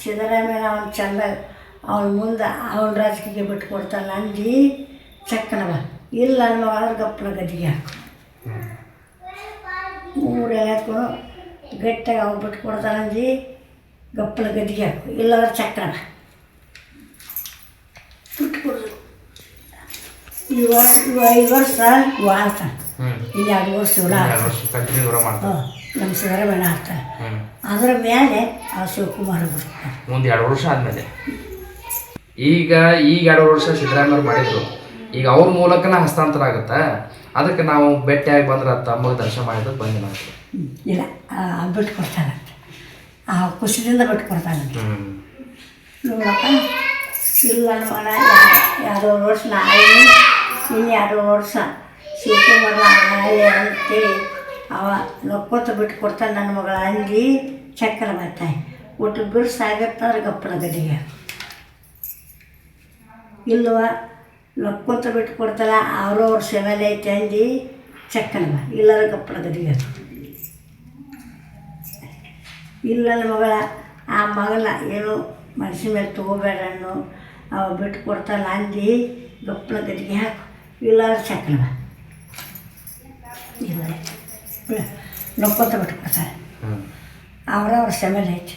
ಸಿದ್ದರಾಮಯ್ಯ ಅವ್ನು ಚಂದ ಅವ್ನ ಮುಂದೆ ಅವ್ನ ರಾಜಕೀಯ ಬಿಟ್ಟು ಕೊಡ್ತಾನೆ ಅಂದು ಚಕ್ಕನವ. ಇಲ್ಲ ಅನ್ನೋ ಆದ್ರೆ ಗಪ್ಪನ ಗದಿಗೆ ಹಾಕು ಮೂರು ಹಾಕೊಂಡು ಗಟ್ಟಿಯಾಗಿ ಅವ್ನು ಬಿಟ್ಟು ಕೊಡ್ತಾನೆ ಅಂಜಿ ಗಪ್ಪನ ಗದಿಗೆ ಹಾಕು. ಇಲ್ಲಾಂದ್ರೆ ಚಕ್ಕನವ. ಬಿಟ್ಟು ಕೊಡೋದು ಇವ ಐದು ವರ್ಷ ವಾಳ್ತಾನೆ ಇಲ್ಲಿ ಎರಡು ವರ್ಷ ಹಾಂ ನಮ್ಮ ಸಿದ್ದರಾಮಯ್ಯ ಹ್ಞೂ ಅದರ ಮೇಲೆ ಆ ಶಿವಕುಮಾರ ಬಿಡ್ತಾನೆ ಮುಂದೆ ಎರಡು ವರ್ಷ ಆದಮೇಲೆ. ಈಗ ಈಗ ಎರಡು ವರ್ಷ ಸಿದ್ದರಾಮಯ್ಯ ಮಾಡಿದ್ರು. ಈಗ ಅವ್ರ ಮೂಲಕನ ಹಸ್ತಾಂತರ ಆಗುತ್ತಾ? ಅದಕ್ಕೆ ನಾವು ಭೇಟಿಯಾಗಿ ಬಂದ್ರೆ ತಮ್ಮಗೆ ದರ್ಶನ ಮಾಡಿದ್ರೆ ಬಂದಿಲ್ಲ ಇಲ್ಲ ಬಿಟ್ಟು ಕೊಡ್ತಾನಂತೆ. ಆ ಖುಷಿಯಿಂದ ಬಿಟ್ಟು ಕೊಡ್ತಾನಂತೆ. ನೋಡಪ್ಪ ಇಲ್ಲ ನೋಡ ಎರಡು ವರ್ಷ ನಾಯಿ ಇನ್ನು ಎರಡು ವರ್ಷ ಶಿವಕುಮಾರ ನಾಯಿ ಅಂತೇಳಿ ಅವ ನಕ್ಕೋತ ಬಿಟ್ಟು ಕೊಡ್ತಾನೆ ನನ್ನ ಮಗಳ ಅಂಗಿ. ಚಕ್ಕರ ಬರ್ತಾನೆ ಒಟ್ಟು ಬಿಡು ಗಪ್ಪಳ ಇಲ್ಲವ ಇಲ್ವ ನಕ್ಕೋತ ಬಿಟ್ಟು ಕೊಡ್ತಾರ ಅವರೋ ಅವ್ರ ಸೆವೆಲ್ ಐತೆ ಅಂದು ಬಾ ಇಲ್ಲಾರ ಗಪ್ಪನ ಗದಿಗೆ ಇಲ್ಲ ನನ್ನ ಮಗಳ, ಆ ಮಗಳ ಏನು ಮನಸ್ಸಿ ಮೇಲೆ ತೊಗೋಬೇಡ ಅನ್ನೋ, ಅವ ಬಿಟ್ಟು ಕೊಡ್ತಾನ ಅಂದು ಗಪ್ಪನ ಗಡಿಗೆ ಹಾಕು. ಇಲ್ಲಾರ ಚಕ್ಕನವ ಇಲ್ಲ. ನಕ್ಕೋತ ಬಿಟ್ಟು ಕೊಡ್ತಾರೆ ಹ್ಞೂ ಅವರವ್ರ ಸೆಮೆಲ್ ಐತಿ